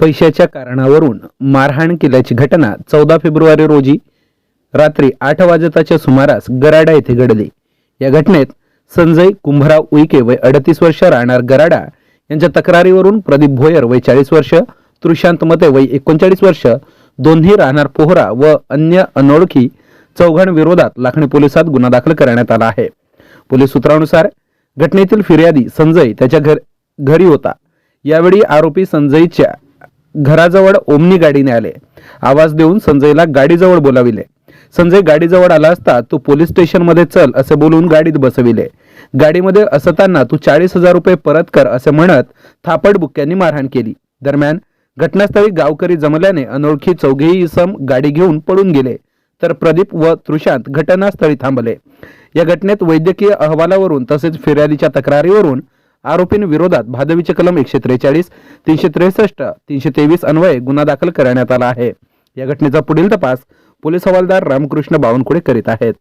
पैशाच्या कारणावरून मारहाण केल्याची घटना चौदा फेब्रुवारी रोजी रात्री आठ वाजताच्या सुमारास गराडा येथे घडली. या घटनेत संजय कुंभराव उईके वय अडतीस वर्ष राहणार गराडा यांच्या तक्रारीवरून प्रदीप भोयर वय चाळीस वर्ष तृशांत मते वय एकोणचाळीस वर्ष दोन्ही राहणार पोहरा व अन्य अनोळखी चौघांविरोधात लाखणी पोलिसात गुन्हा दाखल करण्यात आला आहे. पोलीस सूत्रानुसार घटनेतील फिर्यादी संजय त्याच्या घर घरी होता. यावेळी आरोपी संजयच्या घराजवळ ओमनी गाडीने आले. आवाज देऊन संजयला गाडीजवळ बोलाविले. संजय गाडीजवळ आला असता तू पोलीस स्टेशनमध्ये चल असे बोलून गाडीत बसविले. गाडीमध्ये असताना तू चाळीस हजार रुपये परत कर असे म्हणत थापड बुक्क्यांनी मारहाण केली. दरम्यान घटनास्थळी गावकरी जमल्याने अनोळखी चौघेही इसम गाडी घेऊन पळून गेले. तर प्रदीप व तृशांत घटनास्थळी थांबले. या घटनेत वैद्यकीय अहवालावरून तसेच फिर्यादीच्या तक्रारीवरून आरोपींविरोधात भादवीचे कलम एकशे त्रेचाळीस तीनशे त्रेसष्ट तीनशे तेवीस अन्वये गुन्हा दाखल करण्यात आला आहे. या घटनेचा पुढील तपास पोलीस हवालदार रामकृष्ण बावनकुळे करीत आहेत.